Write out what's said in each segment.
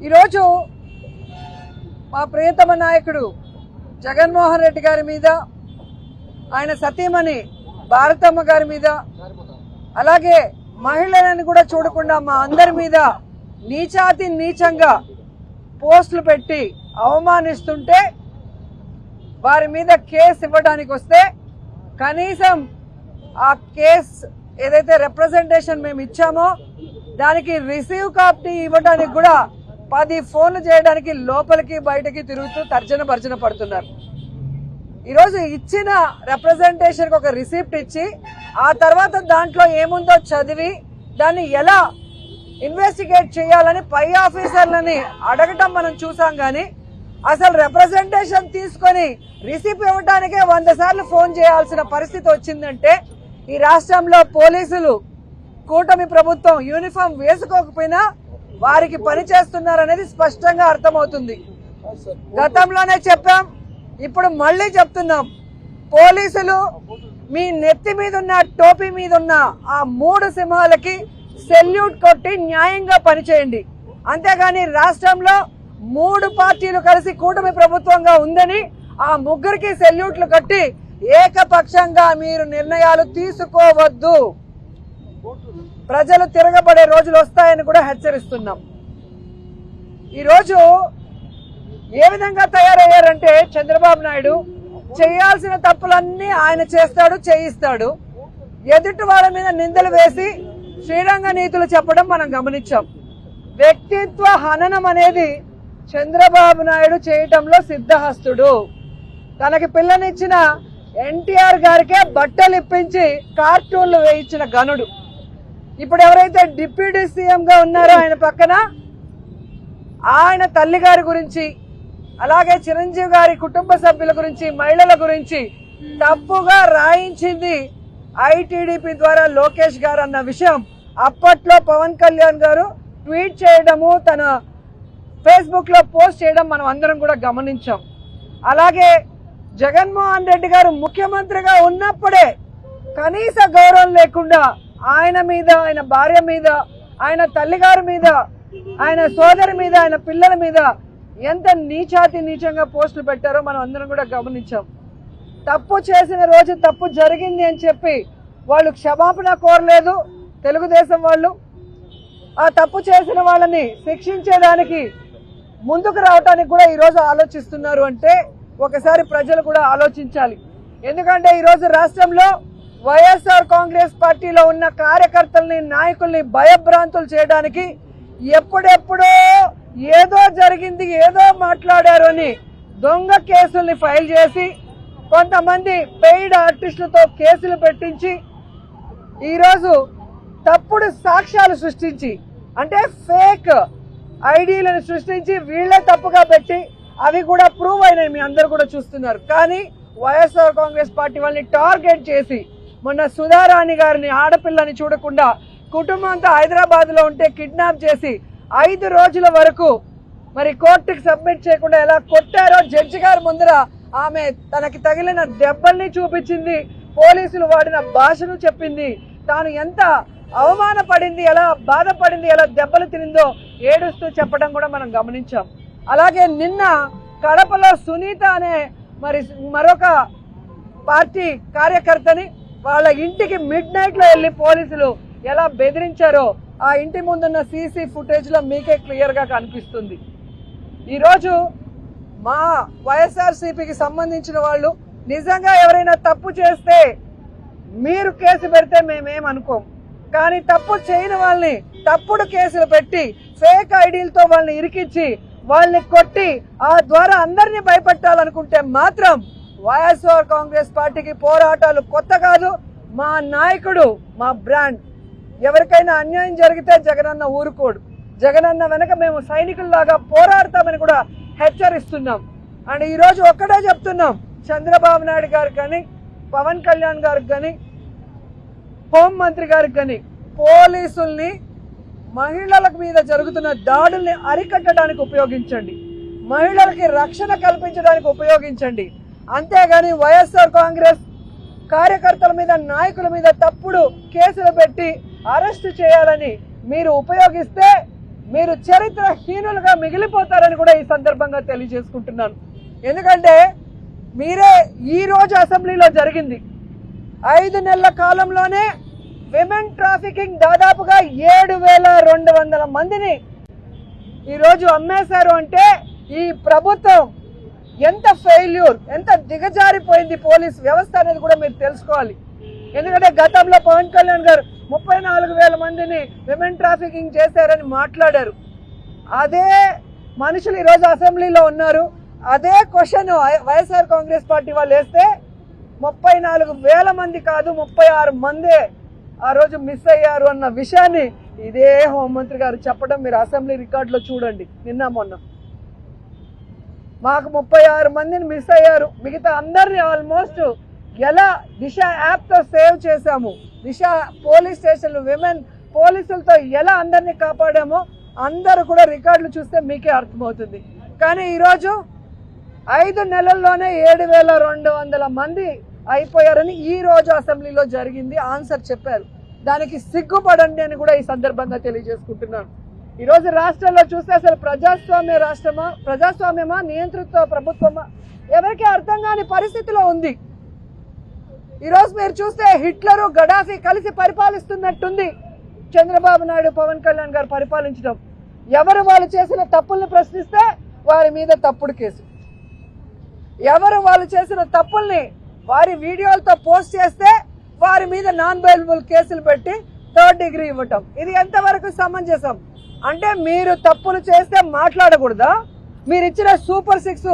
ఈరోజు మా ప్రియతమ నాయకుడు జగన్మోహన్ రెడ్డి గారి మీద ఆయన సతీమణి భారతమ్మ గారి మీద అలాగే మహిళలను కూడా చూడకుండా మా అందరి మీద నీచాతి నీచంగా పోస్టులు పెట్టి అవమానిస్తుంటే వారి మీద కేసు ఇవ్వడానికి వస్తే కనీసం ఆ కేస్ ఏదైతే రిప్రజెంటేషన్ మేము ఇచ్చామో దానికి రిసీవ్ కాపీ ఇవ్వడానికి కూడా పది ఫోన్లు చేయడానికి లోపలికి బయటకి తిరుగుతూ తర్జన భర్జన పడుతున్నారు. ఈరోజు ఇచ్చిన రిప్రజెంటేషన్కి ఒక రిసిప్ట్ ఇచ్చి ఆ తర్వాత దాంట్లో ఏముందో చదివి దాన్ని ఎలా ఇన్వెస్టిగేట్ చేయాలని పై ఆఫీసర్లని అడగటం మనం చూసాం కానీ అసలు రిప్రజెంటేషన్ తీసుకొని రిసిప్ట్ ఇవ్వడానికే వంద సార్లు ఫోన్ చేయాల్సిన పరిస్థితి వచ్చిందంటే ఈ రాష్ట్రంలో పోలీసులు కూటమి ప్రభుత్వం యూనిఫామ్ వేసుకోకపోయినా వారికి పని చేస్తున్నారనేది స్పష్టంగా అర్థమవుతుంది. గతంలోనే చెప్పాం ఇప్పుడు మళ్ళీ చెప్తున్నాం. పోలీసులు మీ నెత్తి మీద ఉన్న టోపీ మీద ఉన్న ఆ మూడు సింహాలకి సెల్యూట్ కొట్టి న్యాయంగా పనిచేయండి. అంతేగాని రాష్ట్రంలో మూడు పార్టీలు కలిసి కూటమి ప్రభుత్వంగా ఉందని ఆ ముగ్గురికి సెల్యూట్లు కట్టి ఏకపక్షంగా మీరు నిర్ణయాలు తీసుకోవద్దు. ప్రజలు తిరగబడే రోజులు వస్తాయని కూడా హెచ్చరిస్తున్నాం. ఈరోజు ఏ విధంగా తయారయ్యారంటే చంద్రబాబు నాయుడు చేయాల్సిన తప్పులన్నీ ఆయన చేస్తాడు చేయిస్తాడు. ఎదుటి వాళ్ళ మీద నిందలు వేసి శ్రీరంగ నీతులు చెప్పడం మనం గమనించాం. వ్యక్తిత్వ హననం అనేది చంద్రబాబు నాయుడు చేయటంలో సిద్ధహస్తుడు. తనకి పిల్లనిచ్చిన ఎన్టీఆర్ గారికే బట్టలు ఇప్పించి కార్టూన్లు వేయించిన గనుడు ఇప్పుడు ఎవరైతే డిప్యూటీ సీఎం గా ఉన్నారో ఆయన పక్కన ఆయన తల్లి గారి గురించి అలాగే చిరంజీవి గారి కుటుంబ సభ్యుల గురించి మహిళల గురించి తప్పుగా రాయించింది ఐటీడీపీ ద్వారా లోకేష్ గారు అన్న విషయం. అప్పట్లో పవన్ కళ్యాణ్ గారు ట్వీట్ చేయడము తన ఫేస్బుక్లో పోస్ట్ చేయడం మనం అందరం కూడా గమనించాం. అలాగే జగన్మోహన్ రెడ్డి గారు ముఖ్యమంత్రిగా ఉన్నప్పుడే కనీస గౌరవం లేకుండా ఆయన మీద ఆయన భార్య మీద ఆయన తల్లిగారి మీద ఆయన సోదరి మీద ఆయన పిల్లల మీద ఎంత నీచాతి నీచంగా పోస్టులు పెట్టారో మనం అందరం కూడా గమనించాం. తప్పు చేసిన రోజు తప్పు జరిగింది అని చెప్పి వాళ్ళు క్షమాపణ కోరలేదు తెలుగుదేశం వాళ్ళు. ఆ తప్పు చేసిన వాళ్ళని శిక్షించేదానికి ముందుకు రావడానికి కూడా ఈరోజు ఆలోచిస్తున్నారు అంటే ఒకసారి ప్రజలు కూడా ఆలోచించాలి. ఎందుకంటే ఈరోజు రాష్ట్రంలో వైఎస్ఆర్ కాంగ్రెస్ పార్టీలో ఉన్న కార్యకర్తల్ని నాయకుల్ని భయభ్రాంతులు చేయడానికి ఎప్పుడెప్పుడో ఏదో జరిగింది ఏదో మాట్లాడారు అని దొంగ కేసుల్ని ఫైల్ చేసి కొంతమంది పెయిడ్ ఆర్టిస్టులతో కేసులు పెట్టించి ఈరోజు తప్పుడు సాక్ష్యాలు సృష్టించి అంటే ఫేక్ ఐడీలను సృష్టించి వీళ్ళే తప్పుగా పెట్టి అవి కూడా ప్రూవ్ అయినాయి మీ అందరు కూడా చూస్తున్నారు. కానీ వైఎస్ఆర్ కాంగ్రెస్ పార్టీ వాళ్ళని టార్గెట్ చేసి మొన్న సుధారాణి గారిని ఆడపిల్లని చూడకుండా కుటుంబంతో హైదరాబాద్లో హైదరాబాద్లో ఉంటే కిడ్నాప్ చేసి ఐదు రోజుల వరకు మరి కోర్టుకి సబ్మిట్ చేయకుండా ఎలా కొట్టారో జడ్జి గారి ముందర ఆమె తనకి తగిలిన దెబ్బల్ని చూపించింది పోలీసులు వాడిన భాషను చెప్పింది. తాను ఎంత అవమానపడింది ఎలా బాధపడింది ఎలా దెబ్బలు తినిందో ఏడుస్తూ చెప్పడం కూడా మనం గమనించాం. అలాగే నిన్న కడపలో సునీత అనే మరి మరొక పార్టీ కార్యకర్తని వాళ్ళ ఇంటికి మిడ్ నైట్లో వెళ్ళి పోలీసులు ఎలా బెదిరించారో ఆ ఇంటి ముందున్న సీసీ ఫుటేజ్లో మీకే క్లియర్గా కనిపిస్తుంది. ఈరోజు మా వైఎస్ఆర్సీపీకి సంబంధించిన వాళ్ళు నిజంగా ఎవరైనా తప్పు చేస్తే మీరు కేసు పెడితే మేమేం అనుకోం. కానీ తప్పు చేయని వాళ్ళని తప్పుడు కేసులు పెట్టి ఫేక్ ఐడీలతో వాళ్ళని ఇరికించి వాళ్ళని కొట్టి ఆ ద్వారా అందరినీ భయపెట్టాలనుకుంటే మాత్రం వైఎస్ఆర్ కాంగ్రెస్ పార్టీకి పోరాటాలు కొత్త కాదు. మా నాయకుడు మా బ్రాండ్. ఎవరికైనా అన్యాయం జరిగితే జగనన్న ఊరుకోడు. జగనన్న వెనక మేము సైనికుల్లాగా పోరాడతామని కూడా హెచ్చరిస్తున్నాం. అండ్ ఈరోజు ఒక్కడే చెప్తున్నాం. చంద్రబాబు నాయుడు గారికి కానీ పవన్ కళ్యాణ్ గారికి కానీ హోంమంత్రి గారికి కానీ పోలీసుల్ని మహిళల మీద జరుగుతున్న దాడుల్ని అరికట్టడానికి ఉపయోగించండి. మహిళలకి రక్షణ కల్పించడానికి ఉపయోగించండి. అంతేగాని వైఎస్ఆర్ కాంగ్రెస్ కార్యకర్తల మీద నాయకుల మీద తప్పుడు కేసులు పెట్టి అరెస్ట్ చేయాలని మీరు ఉపయోగిస్తే మీరు చరిత్రహీనులుగా మిగిలిపోతారని కూడా ఈ సందర్భంగా తెలియజేసుకుంటున్నాను. ఎందుకంటే మీరే ఈరోజు అసెంబ్లీలో జరిగింది. ఐదు నెలల కాలంలోనే విమెన్ ట్రాఫికింగ్ దాదాపుగా ఏడు వేల రెండు వందల మందిని ఈరోజు అమ్మేశారు అంటే ఈ ప్రభుత్వం ఎంత ఫెయిల్యూర్ ఎంత దిగజారిపోయింది పోలీస్ వ్యవస్థ అనేది కూడా మీరు తెలుసుకోవాలి. ఎందుకంటే గతంలో పవన్ కళ్యాణ్ గారు ముప్పై నాలుగు వేల మందిని విమెన్ ట్రాఫికింగ్ చేశారని మాట్లాడారు. అదే మనుషులు ఈరోజు అసెంబ్లీలో ఉన్నారు. అదే క్వశ్చన్ వైఎస్ఆర్ కాంగ్రెస్ పార్టీ వాళ్ళు వేస్తే ముప్పై నాలుగు వేల మంది కాదు ముప్పై ఆరు మందే ఆ రోజు మిస్ అయ్యారు అన్న విషయాన్ని ఇదే హోంమంత్రి గారు చెప్పడం మీరు అసెంబ్లీ రికార్డులో చూడండి. నిన్న మొన్న. మాకు ముప్పై ఆరు మందిని మిస్ అయ్యారు. మిగతా అందరిని ఆల్మోస్ట్ ఎలా దిశ యాప్తో సేవ్ చేశాము? దిశ పోలీస్ స్టేషన్లు విమెన్ పోలీసులతో ఎలా అందరినీ కాపాడామో అందరూ కూడా రికార్డులు చూస్తే మీకే అర్థమవుతుంది. కానీ ఈరోజు ఐదు నెలల్లోనే ఏడు వేల రెండు వందల మంది అయిపోయారని ఈ రోజు అసెంబ్లీలో జరిగింది. ఆన్సర్ చెప్పారు. దానికి సిగ్గుపడండి అని కూడా ఈ సందర్భంగా తెలియజేసుకుంటున్నాను. ఈరోజు రాష్ట్రంలో చూస్తే అసలు ప్రజాస్వామ్య రాష్ట్రమా ప్రజాస్వామ్యమా నియంతృత్వ ప్రభుత్వమా? ఎవరికి అర్థం కాని పరిస్థితిలో ఉంది. ఈరోజు మీరు చూస్తే హిట్లరు గడాఫీ కలిసి పరిపాలిస్తున్నట్టుంది చంద్రబాబు నాయుడు పవన్ కళ్యాణ్ గారు పరిపాలించడం. ఎవరు వాళ్ళు చేసిన తప్పుల్ని ప్రశ్నిస్తే వారి మీద తప్పుడు కేసు. ఎవరు వాళ్ళు చేసిన తప్పుల్ని వారి వీడియోలతో పోస్ట్ చేస్తే వారి మీద నాన్ బెయిలబుల్ కేసులు పెట్టి థర్డ్ డిగ్రీ ఇవ్వటం. ఇది ఎంతవరకు సమంజసం? అంటే మీరు తప్పులు చేస్తే మాట్లాడకూడదా? మీరు ఇచ్చిన సూపర్ సిక్స్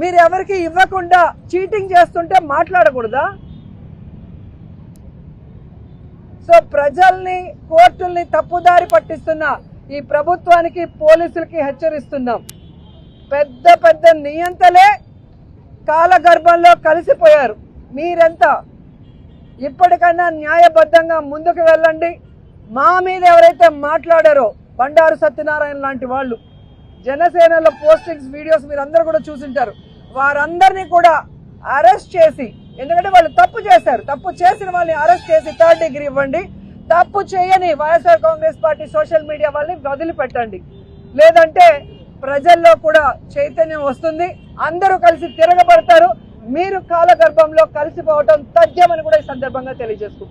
మీరు ఎవరికి ఇవ్వకుండా చీటింగ్ చేస్తుంటే మాట్లాడకూడదా? సో ప్రజల్ని కోర్టుల్ని తప్పుదారి పట్టిస్తున్న ఈ ప్రభుత్వానికి పోలీసులకి హెచ్చరిస్తున్నాం. పెద్ద పెద్ద నియంతలే కాలగర్భంలో కలిసిపోయారు. మీరెంత? ఇప్పటికైనా న్యాయబద్ధంగా ముందుకు వెళ్ళండి. మా మీద ఎవరైతే మాట్లాడారో బండారు సత్యనారాయణ లాంటి వాళ్ళు. జనసేనలో పోస్టింగ్స్ వీడియోస్ మీరు అందరూ కూడా చూసింటారు. వారందరినీ కూడా అరెస్ట్ చేసి ఎందుకంటే వాళ్ళు తప్పు చేశారు. తప్పు చేసిన వాళ్ళని అరెస్ట్ చేసి థర్డ్ డిగ్రీ ఇవ్వండి. తప్పు చేయని YSR Congress party social media వాళ్ళని వదిలిపెట్టండి. లేదంటే ప్రజల్లో కూడా చైతన్యం వస్తుంది. అందరూ కలిసి తిరగబడతారు. మీరు కాలగర్భంలో కలిసిపోవటం తథ్యమని కూడా ఈ సందర్భంగా తెలియజేసుకుంటున్నారు